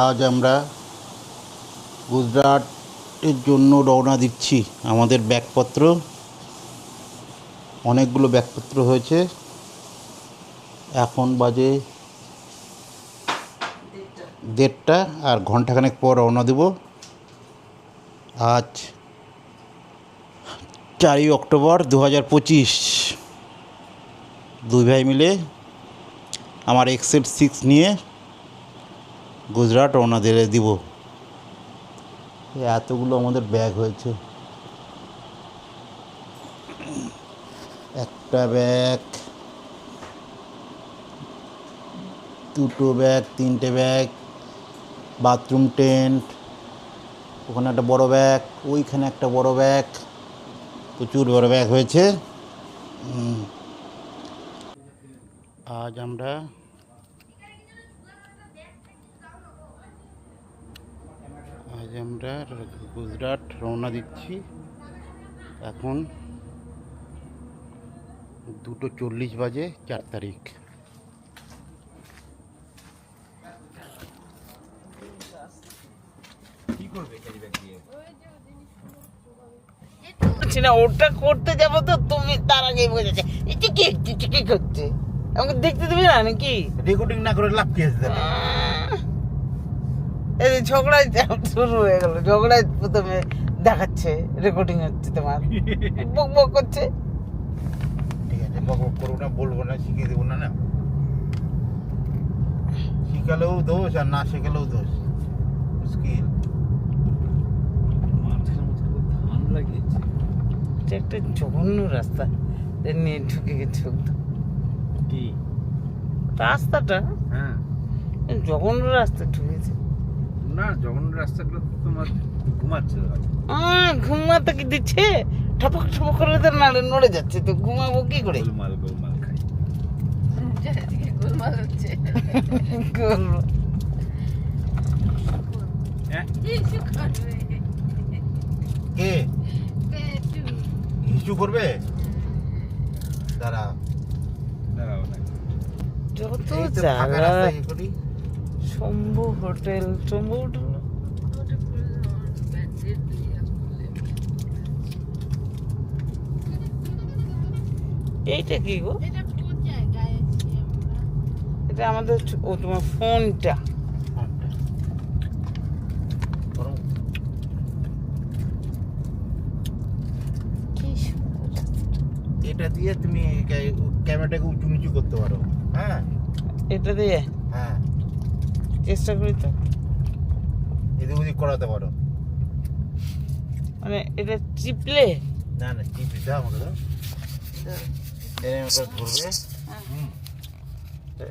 আজ আমরা গুজরাটের জন্য রওনা দিচ্ছি। আমাদের ব্যাগপত্র, অনেকগুলো ব্যাগপত্র হয়েছে। এখন বাজে দেড়টা আর ঘন্টাখানেক পর রওনা দেব। আজ চারই অক্টোবর দু হাজার পঁচিশ। দুই ভাই মিলে আমার এক্সেল সিক্স নিয়ে গুজরাট ওনাদের দিব। এতগুলো আমাদের ব্যাগ হয়েছে। একটা ব্যাগ দুটো ব্যাগ তিনটে ব্যাগ বাথরুম টেন্ট ওখানে একটা বড় ব্যাগ ওইখানে একটা বড় ব্যাগ প্রচুর বড় ব্যাগ হয়েছে। আজ আমরা আজ আমরা গুজরাট রওনা দিচ্ছি। এখন দুটো চল্লিশ বাজে চার তারিখ। বলছি না ওটা করতে যাব তো তুমি তার আগেই বোঝাচ্ছে কি করছে? আমাকে দেখতে দেবে না নাকি? রেকর্ডিং না করে লাভ কি আছে আহ! এই যে ঝগড়ায় শুরু হয়ে গেল। ঝগড়ায় প্রথমে দেখাচ্ছে রেকর্ডিং হচ্ছে তোমার। বক বক করছে। ঠিক আছে বক বক করব না বলব না শিখিয়ে দেবো না না? শিখালেও দোষ আর না শেখালেও দোষ। মুশকিল। একটা জঘন্য রাস্তা। নিয়ে ঢুকে গেছে। কি? রাস্তাটা? হ্যাঁ। জঘন্য রাস্তা ঢুকেছে। না যখন রাস্তাগুলো তো তোমার ঘুমাচ্ছে আহ, ঘুমাতে কি দিচ্ছে? ঠপক ঠপক করে তো নাড়ে নড়ে যাচ্ছে তো ঘুমাবো কি করে? গোলমাল গোলমাল খাই। কি বলব? হ্যাঁ? কে? হিসু করবে? দাঁড়া দাঁড়াও। যত জায়গা করি শম্ভু হোটেল শম্ভু হোটেল এইটা কি গো? এটা আমাদের ও তোমার ফোনটা। এটা দিয়ে তুমি ক্যা- ক্যামেরাটাকে উঁচু নিচু করতে পারো। হ্যাঁ? এটা দিয়ে? হ্যাঁ। চেষ্টা করি তো এদিক ওদিক করাতে পারো। মানে এটা চিপলে? না না টিপি দাও আমাকে দাও। এরকম করে ধরবে।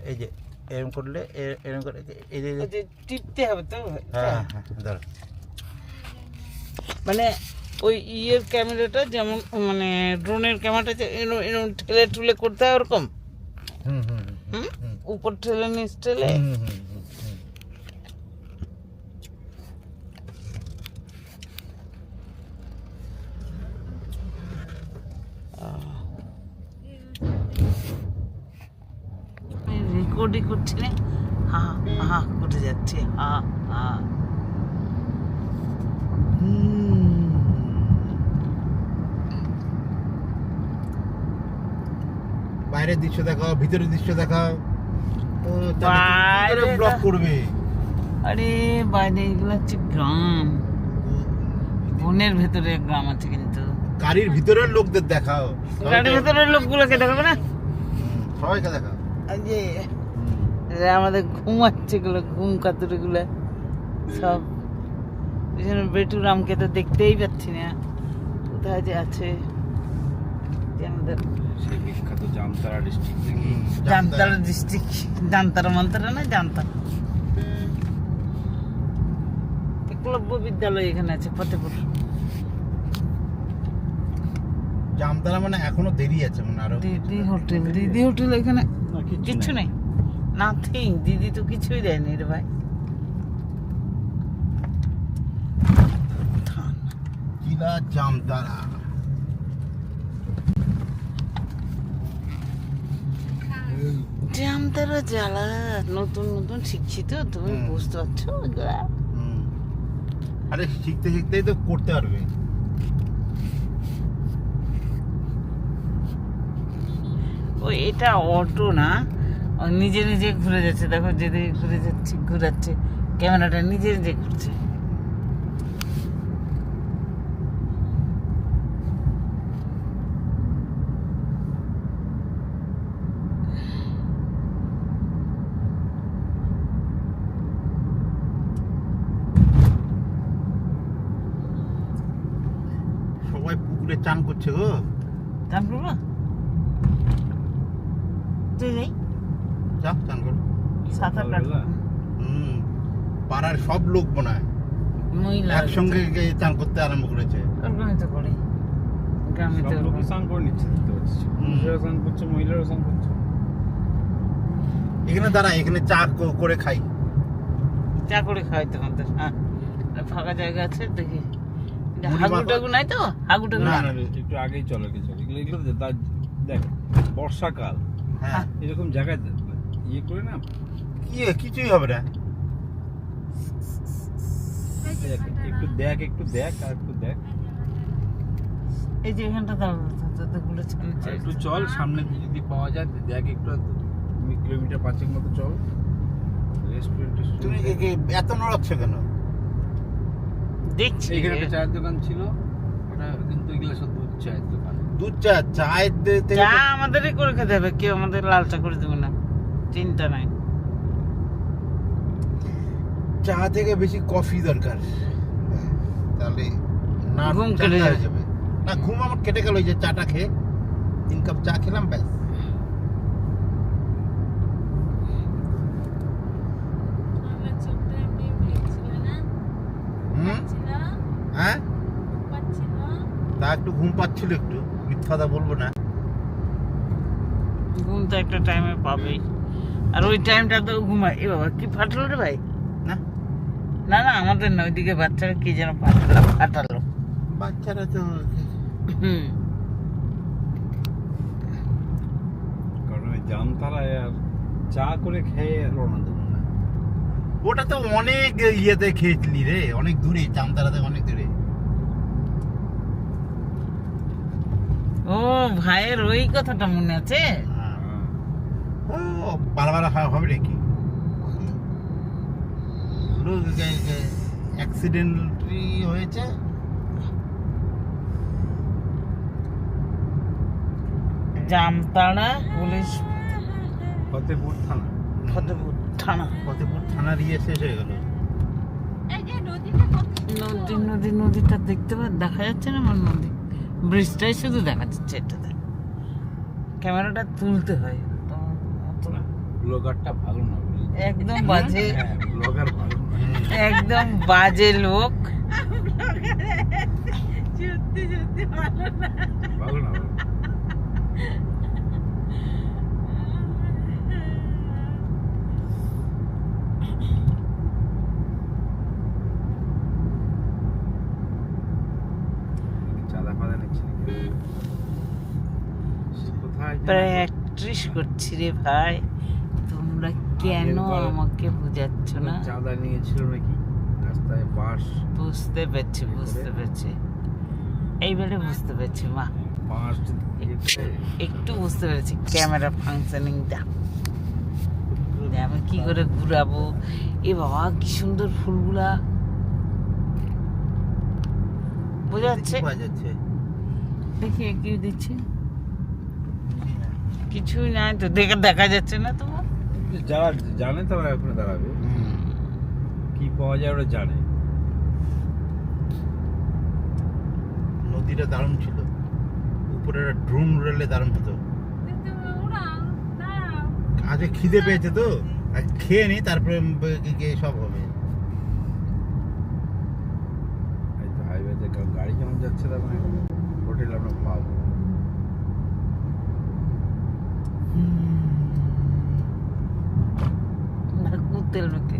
এই যে এরকম করলে এ- এরকম করে এই যে টিপতে হবে তো? হ্যাঁ হ্যাঁ ধরো মানে ওই ইয়ের ক্যামেরাটা যেমন মানে ড্রোনের ক্যামেরাটা এরকম এরকম ঠেলে ঠুলে করতে হয় ওরকম? হুম হুম হুম হুম উপর ঠেলে নিচ ঠেলে? হুম হুম হুম হুম রেকর্ডই করছি না হা হা করে যাচ্ছে হা হা বাইরের দৃশ্য দেখাও ভিতরের দৃশ্য দেখাও। ব্লক করবে? আরে বাইরে এগুলো হচ্ছে গ্রাম। বনের ভেতরে গ্রাম আছে কিন্তু। গাড়ির ভিতরের লোকদের দেখাও। গাড়ির ভেতরের লোকগুলোকে দেখাবে না? সবাইকে দেখাও। যে আমাদের ঘুমাচ্ছে গুলো ঘুম কাতুরে গুলো সব। বেটুরামকে তো দেখতেই পাচ্ছি না। কোথায় যে আছে? আমাদের। সেই বিখ্যাত জামতারা ডিস্ট্রিক্ট থেকে জামতারা ডিস্ট্রিক্ট জামতারা মন্তারা না জামতারা একলব্য বিদ্যালয় এখানে আছে ফতেপুর। জামতারা মানে এখনও দেরি আছে মানে আরও দিদি হোটেল দিদি হোটেল এখানে কিচ্ছু নেই। নাথিং দিদি তো কিছুই দেয়নি রে ভাই। কিলা জামতারা জামতারা জ্বালা। নতুন নতুন শিখছি তো তুমি বুঝতে পারছ আরে শিখতে শিখতেই তো করতে পারবে। ও এটা অটো না? নিজে নিজে ঘুরে যাচ্ছে। দেখো যেদিকে ঘুরে যাচ্ছে ঘুরাচ্ছে। ক্যামেরাটা নিজে নিজে ঘুরছে। পুকুরে চান করছে গো। দাম করব? তুই যাই। যাও চান করো। সাত আট হুম পাড়ার সব লোক মহিলা একসঙ্গে চান করতে আরম্ভ করেছে। ওরকমই তো করি। গ্রামে তো সব লোকই স্নান করে নিচ্ছে দেখতে পাচ্ছি পুরুষরা স্নান করছে মহিলারা স্নান করছে। এখানে দাঁড়া এখানে চা করে খাই। চা করে খাওয়াই তোমাদের হ্যাঁ ফাঁকা জায়গা আছে দেখি। এটা হাগু টাগু নাই তো? হাগু টাগু না, না। একটু আগেই চলো কি এগুলো এগুলো দেখ বর্ষাকাল। হ্যাঁ। এরকম জায়গায় ইয়ে করে না। কি কিছুই হবে না। দেখ, একটু দেখ একটু দেখ আর একটু দেখ। এই যে এখানটা দাঁড়ানো গুলো ছাড়ছে আর একটু চল সামনে দিয়ে যদি পাওয়া যায় দেখ একটু কিলোমিটার পাঁচেক মতো চল। রেস্টুরেন্টে তুমি কি- কি এত নড়াচ্ছ কেন? দেখছি এইখানে একটা চায়ের দোকান ছিল। ওটা কিন্তু এগুলো সব দুধ চায়ের দোকান। দুধ চা চায়ের চা আমাদেরই করে খেতে হবে কেউ আমাদের লাল চা করে দেবে না। চিন্তা নাই। চা থেকে বেশি কফি দরকার। তাহলে না ঘুম কেটে হয়ে যাবে। না ঘুম আমার কেটে গেল যে চাটা খেয়ে তিন কাপ চা খেলাম ব্যাস। একটু ঘুম পাচ্ছিল একটু মিথ্যাটা বলব না। ঘুম তো একটা টাইমে পাবেই। আর ওই টাইমটা তো ঘুমায়। এ বাবা কি ফাটলো রে ভাই? না। না না আমাদের না ওইদিকে বাচ্চারা কি যেন ফাটালো ফাটালো। বাচ্চারা তো হুম। কারণ ওই জামতারায় আর চা করে খেয়ে রওনা দেবো না ওটা তো অনেক ইয়েতে খেয়েছিলি রে অনেক দূরে জামতারাতে অনেক দূরে। ও ভাইয়ের ওই কথাটা মনে আছে? হ্যাঁ। ও বারবার হবে নাকি? হয়েছে? জামতাড়া পুলিশ ফতেপুর থানা। ফতেপুর থানা। ফতেপুর থানার ইয়ে শেষ হয়ে গেল। এই যে নদীটা নদী নদী নদীটা দেখতে পা দেখা যাচ্ছে না আমার নদী? ব্রিজটাই শুধু দেখা যাচ্ছে এটাতে ক্যামেরাটা তুলতে হয়। তো অত না। ব্লগারটা ভালো না একদম বাজে। হ্যাঁ ব্লগার ভালো একদম বাজে লোক। সত্যি সত্যি ভালো না ভালো না ভালো না। চাঁদা ফাদা নিচ্ছে নাকি? কোথায় যেন- প্রায় একত্রিশ করছি রে ভাই। তোমরা কেন আমাকে বুঝাচ্ছ না? চাঁদা নিয়েছিল নাকি? রাস্তায় বাস বুঝতে পারছি বুঝতে পারছি। এইবারে বুঝতে পারছি মা। একটু বুঝতে পেরেছি ক্যামেরা ফাংশনিংটা। আমি কি করে ঘুরাবো? এ বাবা কি সুন্দর ফুলগুলা। বোঝা যাচ্ছে? দেখি কি দিচ্ছে। কিছুই নাই তো দেখে দেখা যাচ্ছে না তোমার। যারা জানে তারা ওখানে দাঁড়াবে। হুম। কি পাওয়া যায় ওরা জানে। নদীটা দারুণ ছিল। উপরে ড্রোন উড়ালে দারুণ হতো। আজকে খিদে পেয়েছে তো। আর খেয়ে নি তারপরে গিয়ে- সব হবে। তো গাড়ি যেমন যাচ্ছে তার মানে হোটেল আমরা পাবো না কুতেল বেঁকে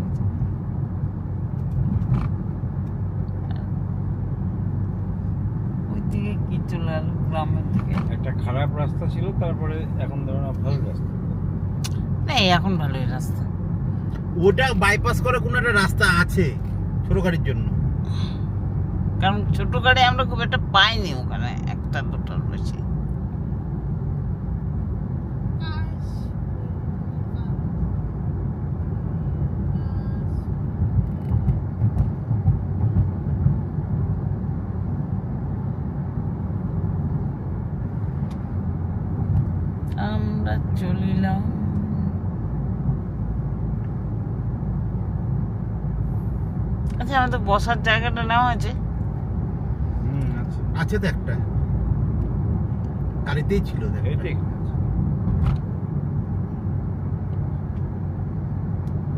ওই দিকে কি চলে এলো গ্রামের দিকে একটা খারাপ রাস্তা ছিল তারপরে এখন ধরুন না ভালো রাস্তা। নেই এখন ভালোই রাস্তা। ওটা বাইপাস করে কোনো একটা রাস্তা আছে ছোট গাড়ির জন্য? কারণ ছোট গাড়ি আমরা খুব একটা পাইনি ওখানে একটা দুটোর বেশি আমরা চলিলাম আচ্ছা আমাদের বসার জায়গাটা নেওয়া আছে হুম আচ্ছা আছে তো একটা। গাড়িতেই ছিল দেখ এই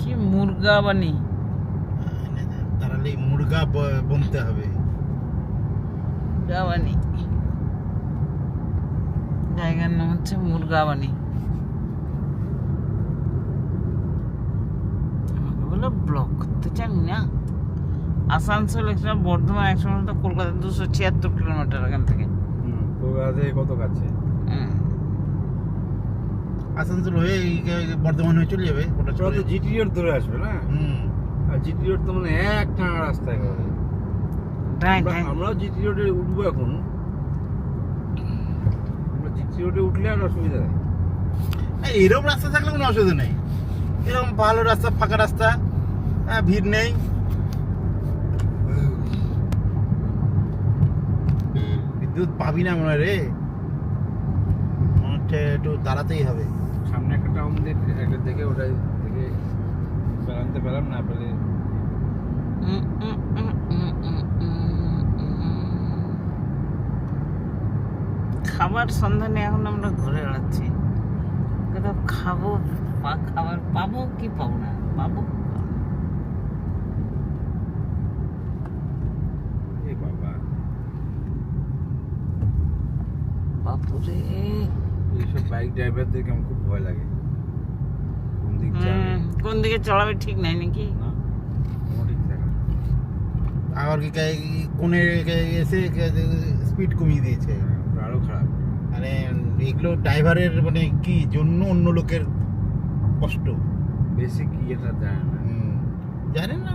কি মুরগা বানি তাহলে মুরগা বনতে হবে। মুরগাবানি জায়গার নাম হচ্ছে মুরগাবানি আমাকে বলে ব্লক করতে জানি না। আসানসোল একটা বর্ধমান তো কলকাতা দুশো ছিয়াত্তর কিলোমিটার এখান থেকে। হুম তো কত কাছে? হুম। আসানসোল হয়ে বর্ধমান হয়ে চলে যাবে ওটা চলে জিটি রোড ধরে আসবে না? আর জিটি রোড তো মানে এক টানা রাস্তা একেবারে আমরাও জিটি রোডে উঠবো এখন। আমরা জিটি রোডে উঠলে আর অসুবিধা নেই। এরকম রাস্তা থাকলে কোনো অসুবিধা নেই। এরকম ভালো রাস্তা ফাঁকা রাস্তা হ্যাঁ, ভিড় নেই। বিদ্যুৎ পাবি না মনে রে। মনে একটু দাঁড়াতেই হবে। সামনে একটা টাউন দেখে একটা দেখে ওটাই দেখে বেড়াতে পেলাম না পেলে। খাবার সন্ধানে এখন আমরা ঘুরে বেড়াচ্ছি। কোথাও খাব বা খাবার পাবো কি পাবো না? পাবো এই বাবা বাপুরে। এইসব বাইক ড্রাইভারদেরকে আমার খুব ভয় লাগে। কোন দিক যাবে? কোন দিকে চলাবে ঠিক নাই নাকি। আবার কি কে- কোনে এসে স্পিড কমিয়ে দিয়েছে? আরও খারাপ। মানে এগুলো ড্রাইভারের মানে কি জন্য অন্য লোকের কষ্ট? বেশি কি এটা জানে না। জানেন না।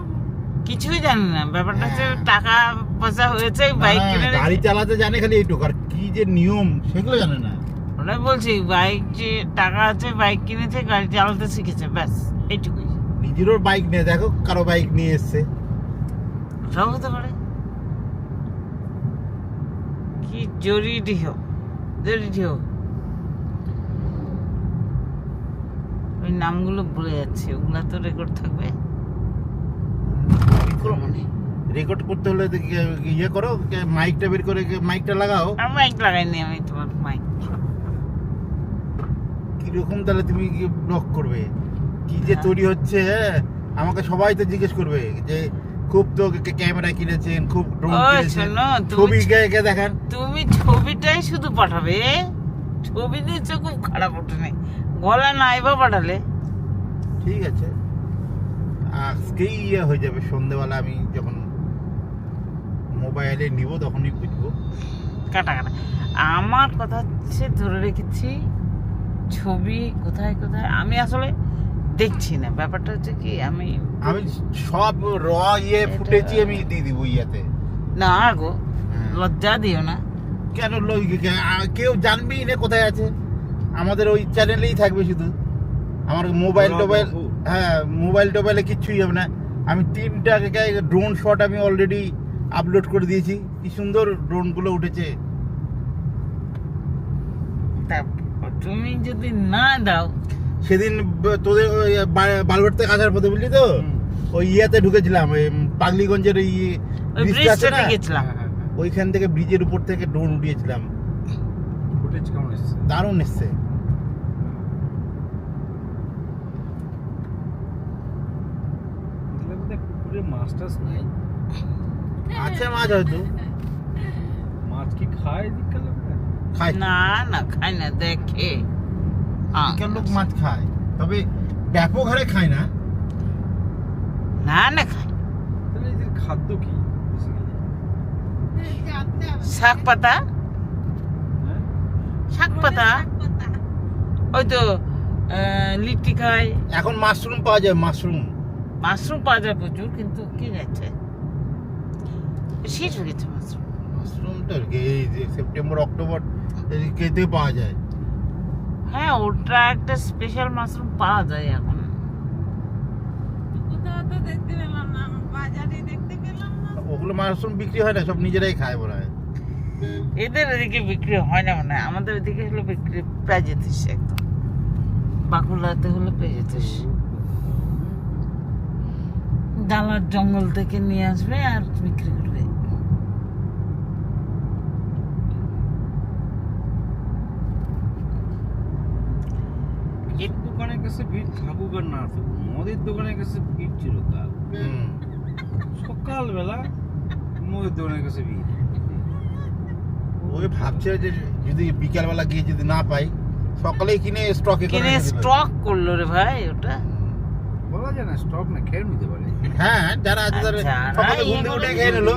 কিছুই জানি না। ব্যাপারটা হচ্ছে হ্যাঁ। টাকা পয়সা হয়েছে বাইক কিনে গাড়ি চালাতে জানে খালি এইটুকু আর যে নিয়ম সেগুলো জানে না। ওটাই বলছি বাইক যে টাকা আছে বাইক কিনেছে গাড়ি চালাতে শিখেছে ব্যাস এইটুকুই। নিজেরও বাইক নিয়ে দেখো কারও বাইক নিয়ে এসছে। সব হতে পারে। কি জরি ঢিহ জরি ঢিহ ওই নামগুলো ভুলে যাচ্ছে ওগুলা তো রেকর্ড থাকবে। বিক্রমণে রেকর্ড করতে হলে ইয়ে করো মাইকটা বের করে মাইকটা লাগাও। আর মাইক লাগাইনি আমি তোমার মাইক কীরকম তাহলে তুমি ব্লক করবে? কি যে হ্যাঁ। তৈরি হচ্ছে হ্যাঁ? আমাকে সবাই তো জিজ্ঞেস করবে যে খুব তো ক্যামেরা কিনেছেন খুব ড্রোন কিনেছেন তুমি ছবি কে কে দেখান? তুমি ছবিটাই শুধু পাঠাবে ছবি দিয়েছ খুব খারাপ ওঠে নাই গলা নাইবা পাঠালে। ঠিক আছে। আজকেই ইয়ে হয়ে যাবে সন্ধেবেলা আমি যখন মোবাইলে নিব তখনই বুঝব কাটা কাটা। আমার কথা হচ্ছে ধরে রেখেছি ছবি কোথায় কোথায় আমি আসলে দেখছি না। ব্যাপারটা হচ্ছে কি আমি আমি সব র ইয়ে ফুটেছি আমি দিয়ে দিব ইয়াতে। না গো হ্যাঁ। লজ্জা দিও না। কেন লই কে- কেউ জানবেই না কোথায় আছে। আমাদের ওই চ্যানেলেই থাকবে শুধু। আমার মোবাইল টোবাইল হ্যাঁ মোবাইল টোবাইলে কিচ্ছুই হবে না। আমি তিনটা ড্রোন শট আমি অলরেডি আপলোড করে দিয়েছি। কি সুন্দর ড্রোনগুলো উঠেছে। তা তুমি যদি না দাও। সেদিন তোদের ওই বা- থেকে আসার পথে বুঝলি তো? ওই ইয়াতে ঢুকেছিলাম ওই পাগলিগঞ্জের ওই ওই ব্রিজটা আছে না? গেছিলাম হ্যাঁ, হ্যাঁ, হ্যাঁ। ওইখান থেকে ব্রিজের উপর থেকে ড্রোন উঠিয়েছিলাম। ফুটেজ কেমন এসছে? দারুণ এসছে। টাছ নাই। আছে মাছ হয়তো। মাছ কি খায়? দিককাল খায়। না না খাই না দেখে। আহ, লোক মাছ খায়। তবে ব্যাপক হারে খায় না। না না খাই তাহলে এদের খাদ্য কি? শাক পাতা? হ্যাঁ? শাক পাতা? ওই তো আহ, লিট্টি খাই এখন মাশরুম পাওয়া যায় মাশরুম। মাশরুম পাওয়া যায় প্রচুর কিন্তু কি যাচ্ছে শেষ হয়ে গেছে মাশরুম মাশরুম এই যে সেপ্টেম্বর অক্টোবর এদিকে পাওয়া যায়। হ্যাঁ ওটা একটা স্পেশাল মাশরুম পাওয়া যায় এখন। কোথাও তো দেখতে পেলাম না বাজারে দেখতে পেলাম না। ওগুলো মাশরুম বিক্রি হয় না সব নিজেরাই খায় মনে হয়। এদের এদিকে বিক্রি হয় না মনে হয় আমাদের এদিকে হলো বিক্রি পেয়ে যেতিস একদম। বাঁকুড়াতে হলে পেয়ে যেতিস ডালার জঙ্গল থেকে নিয়ে আসবে আর বিক্রি করবে। এর দোকানের কাছে ভিড় থাকুক আর না থাকুক মদের দোকানের কাছে ভিড় ছিল কাল সকালবেলা মদের দোকানের কাছে ভিড়। ওই ভাবছে যে যদি বিকালবেলা গিয়ে যদি না পাই সকালেই কিনে স্টকে কিনে স্টক করল রে ভাই ওটা? বলা যায় না স্টক না খেয়ে নিতে পারে। হ্যাঁ যারা আছে তারা যারা সকালে ঘুম থেকে উঠে খেয়ে নিলো।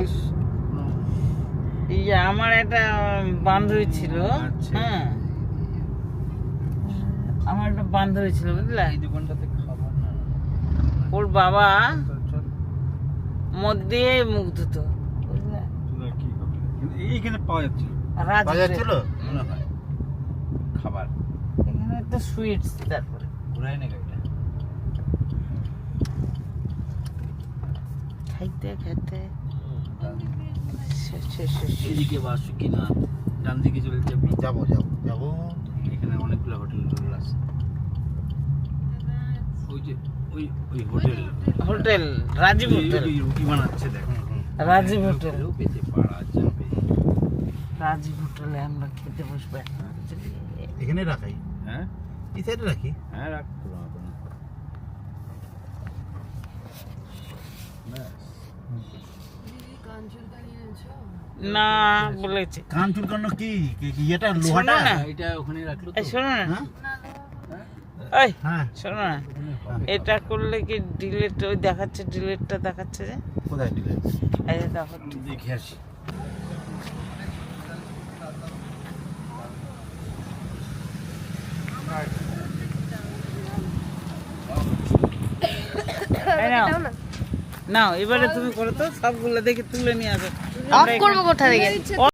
এই যে আমার একটা বান্ধবী ছিল। আচ্ছা। হ্যাঁ। আমার একটা বান্ধবী ছিল বুঝলা? এই দোকানটাতে খাবার না। ওর বাবা মদ দিয়ে মুখ ধুতো এইখানে পাওয়া যাচ্ছিল মনে হয় খাবার। এখানে একটা সুইটস তারপরে। ঘুরাই না গাড়িটা? খাইতে খেতে। শেষ, শেষ, শেষ, শেষ। এদিকে বাসুকি না? ডান দিকে চলে যাবি। যাব যাব যাব। এখানে অনেকগুলো হোটেল আছে। ওই যে ওই ওই হোটেল হোটেল রাজীব হোটেল। রুটি বানাচ্ছে দেখ। রাজীব হোটেল। পেতে পাড়া যাবে রাজীব হোটেলে আমরা খেতে বসবো এখন রাখাই। হ্যাঁ? এই সাইডে রাখি। হ্যাঁ রাখতে হবে না ব্যাস। না বলেছে। কান চুলকানো কি? কি- কি এটা শোনো লোহাটা? না। এটা ওখানে রাখল শোনো না। হ্যাঁ? এই হ্যাঁ। শোনো না। এটা করলে কি ডিলেট ওই দেখাচ্ছে ডিলেটটা দেখাচ্ছে যে? কোথায় দিলে এই দেখো। দেখে আসি। এই নাও। নাও এবারে তুমি করো তো সবগুলো দেখে তুলে নিয়ে আসো। অফ করব কোথা থেকে?